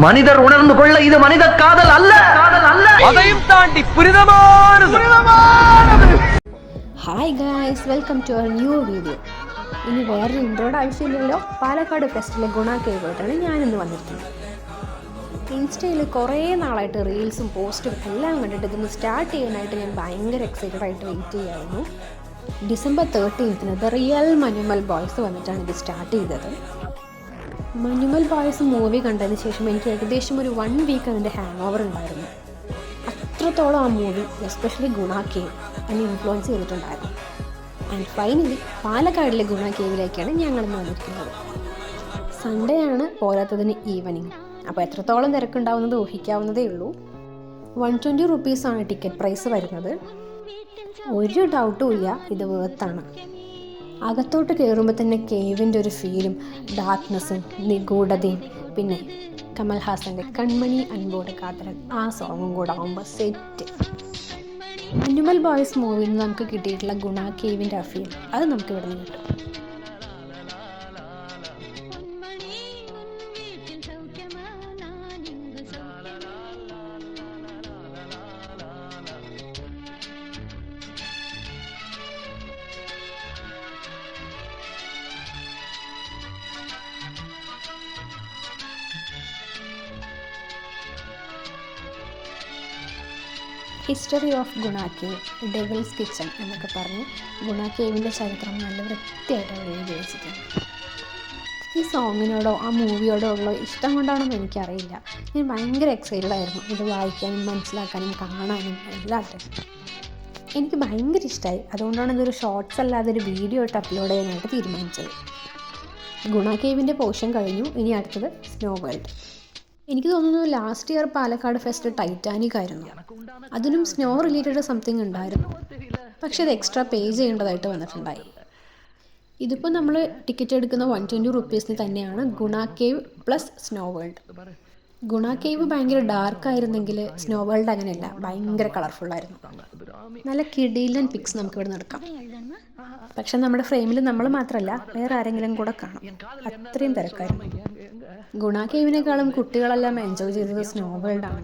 மனிதர் உணர்ந்து கொள்ள இது மனித காதல் அல்ல காதல் அல்ல அதையும் தாண்டி புனிதமானது hi guys welcome to our new video ഇനി വേറെ ഇൻട്രോയുടെ ആവശ്യമില്ലല്ലോ പാലക്കാട് ഫെസ്റ്റിലെ ഗുണ കേവായിട്ടാണ് ഞാനിന്ന് വന്നിരിക്കുന്നത് ഇൻസ്റ്റയിൽ കുറേ നാളായിട്ട് റീൽസും പോസ്റ്റും എല്ലാം കണ്ടിട്ട് ഇതൊന്ന് സ്റ്റാർട്ട് ചെയ്യാനായിട്ട് ഞാൻ ഭയങ്കര എക്സൈറ്റഡ് ആയിട്ട് വെയിറ്റ് ചെയ്യായിരുന്നു ഡിസംബർ തേർട്ടീൻത്തിന് ദ റിയൽ മനുമൽ ബോയ്സ് വന്നിട്ടാണ് ഇത് സ്റ്റാർട്ട് ചെയ്തത് മനുമൽ ബോയ്സ് മൂവി കണ്ടതിന് ശേഷം എനിക്ക് ഏകദേശം ഒരു വൺ വീക്ക് അതിന്റെ ഹാങ് ഓവർ ഉണ്ടായിരുന്നു. അത്രത്തോളം ആ മൂവി എസ്പെഷ്യലി ഗുണ കേവ് എന്നെ ഇൻഫ്ലുവൻസ് ചെയ്തിട്ടുണ്ടായിരുന്നു. ആൻഡ് ഫൈനലി പാലക്കാടിലെ ഗുണ കേവിലേക്കാണ് ഞങ്ങൾ വന്നിരിക്കുന്നത്. സൺഡേ ആണ് പോരാത്തതിന് ഈവനിങ് അപ്പോൾ എത്രത്തോളം തിരക്കുണ്ടാവുന്നത് ഊഹിക്കാവുന്നതേ ഉള്ളൂ. വൺ ട്വന്റി റുപ്പീസാണ് ടിക്കറ്റ് പ്രൈസ് വരുന്നത്. ഒരു ഡൗട്ടും ഇല്ല ഇത് വേർത്താണ് അകത്തോട്ട് കയറുമ്പോൾ തന്നെ കേവിന്റെ ഒരു ഫീലും ഡാർക്ക്നെസ്സും നിഗൂഢതയും. പിന്നെ കമൽഹാസന്റെ കൺമണി അൻപോടെ കാതരൻ ആ സോങ്ങും കൂടെ ആകുമ്പോൾ സെറ്റ് അനിമൽ ബോയ്സ് മൂവിയിൽ നിന്ന് നമുക്ക് കിട്ടിയിട്ടുള്ള ഗുണ കേവിന്റെ ആ ഫീൽ അത് നമുക്ക് ഇവിടെ നിന്ന് കിട്ടും. History of Guna cave cave devil's kitchen എന്നൊക്കെ പറഞ്ഞ് ഗുണാക്കേവിന്റെ കേവിന്റെ ചരിത്രം നല്ല വൃത്തിയായിട്ട് അവർ എഴുതി വെച്ചിട്ടുണ്ട് ഈ സോങ്ങിനോടോ ആ മൂവിയോടോ ഉള്ള ഇഷ്ടം കൊണ്ടാണെന്ന് എനിക്കറിയില്ല. ഞാൻ ഭയങ്കര എക്സൈറ്റഡ് ആയിരുന്നു ഇത് വായിക്കാനും മനസ്സിലാക്കാനും കാണാനും എല്ലാത്തിനും. എനിക്ക് ഭയങ്കര ഇഷ്ടമായി അതുകൊണ്ടാണ് ഇതൊരു ഷോർട്സ് അല്ലാതെ ഒരു വീഡിയോ ഇട്ട് അപ്ലോഡ് ചെയ്യാനായിട്ട് തീരുമാനിച്ചത്. ഗുണ കേവിന്റെ പോർഷൻ കഴിഞ്ഞു. ഇനി അടുത്തത് സ്നോ വേൾഡ് എനിക്ക് തോന്നുന്നു last year Palakkad fest Titanic ആയിരുന്നു. അതിനും സ്നോ റിലേറ്റഡ് സംതിങ് ഉണ്ടായിരുന്നു. പക്ഷെ അത് എക്സ്ട്രാ പേ ചെയ്യേണ്ടതായിട്ട് വന്നിട്ടുണ്ടായി. ഇതിപ്പോൾ നമ്മൾ ടിക്കറ്റ് എടുക്കുന്ന വൺ ട്വന്റി റുപ്പീസിന് തന്നെയാണ് Guna cave plus snow world Guna cave ഭയങ്കര ഡാർക്ക് ആയിരുന്നെങ്കിൽ സ്നോ വേൾഡ് അങ്ങനെയല്ല ഭയങ്കര കളർഫുൾ ആയിരുന്നു. നല്ല കിടിയിലൻ പിക്സ് നമുക്ക് ഇവിടെ നടക്കാം. പക്ഷെ നമ്മുടെ ഫ്രെയിമിൽ നമ്മൾ മാത്രമല്ല വേറെ ആരെങ്കിലും കൂടെ കാണും. അത്രയും തിരക്കായിരുന്നു. ഗുണ കേവിനേക്കാളും കുട്ടികളെല്ലാം എൻജോയ് ചെയ്തത് സ്നോ വേൾഡ് ആണ്.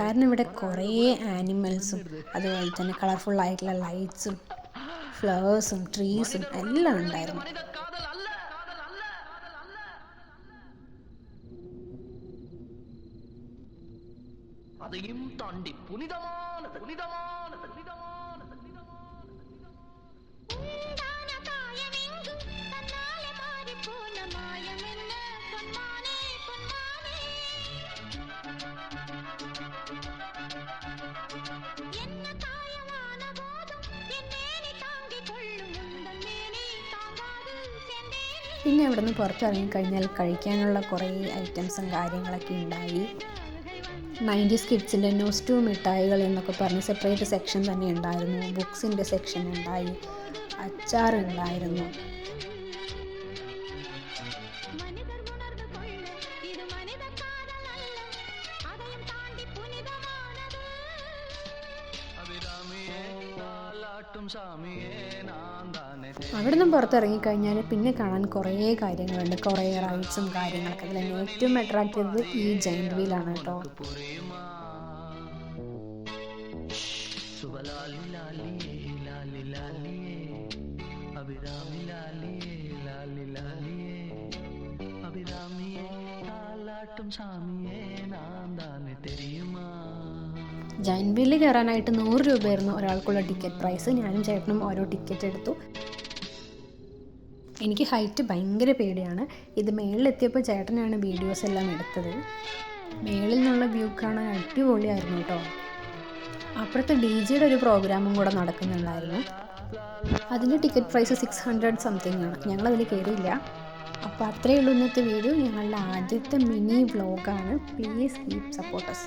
കാരണം ഇവിടെ കുറേ ആനിമൽസും അതുപോലെ തന്നെ കളർഫുൾ ആയിട്ടുള്ള ലൈറ്റ്സും ഫ്ലവേഴ്സും ട്രീസും എല്ലാം ഉണ്ടായിരുന്നു. அதையும் தாண்டி പുനിതമാണ് പുനിതമാണ് പുനിതമാണ് പിന്നെ ഇവിടുന്ന് പുറത്തിറങ്ങി പുറത്തിറങ്ങിക്കഴിഞ്ഞാൽ കഴിക്കാനുള്ള കുറേ ഐറ്റംസും കാര്യങ്ങളൊക്കെ ഉണ്ടായി. നയന്റീസ് കിഡ്സിന്റെ ടു മിഠായികൾ എന്നൊക്കെ പറഞ്ഞ് സെപ്പറേറ്റ് സെക്ഷൻ തന്നെ ഉണ്ടായിരുന്നു. ബുക്സിന്റെ സെക്ഷൻ ഉണ്ടായി. അച്ചാർ അവിടുന്ന് പുറത്തിറങ്ങിക്കഴിഞ്ഞാൽ പിന്നെ കാണാൻ കുറേ കാര്യങ്ങളുണ്ട്. കുറേ റൈഡ്സും കാര്യങ്ങളൊക്കെ. അതിൽ ഏറ്റവും അട്രാക്ട് ചെയ്തത് ഈ ജൈന്റ് വീലാണ് കേട്ടോ. അഭിരാമിയെ താലാട്ടും സ്വാമിയെ നാം തന്നെ തെരിയുമാ. ജൈൻ വീലിൽ കയറാനായിട്ട് നൂറ് രൂപയായിരുന്നു ഒരാൾക്കുള്ള ടിക്കറ്റ് പ്രൈസ്. ഞാനും ചേട്ടനും ഓരോ ടിക്കറ്റ് എടുത്തു. എനിക്ക് ഹൈറ്റ് ഭയങ്കര പേടിയാണ്. ഇത് മേളിലെത്തിയപ്പോൾ ചേട്ടനാണ് വീഡിയോസ് എല്ലാം എടുത്തത്. മേളിൽ നിന്നുള്ള വ്യൂ കാണാൻ അടിപൊളിയായിരുന്നു കേട്ടോ. അപ്പുറത്ത് ഡി ജിയുടെ ഒരു പ്രോഗ്രാമും കൂടെ നടക്കുന്നുണ്ടായിരുന്നു. അതിന്റെ ticket price six hundred something ആണ്. ഞങ്ങളതിൽ കയറിയില്ല. അപ്പോൾ അത്രയേ ഉള്ളൂ ഇന്നത്തെ വീഡിയോ. ഞങ്ങളുടെ ആദ്യത്തെ മിനി വ്ലോഗാണ്. Please keep supporters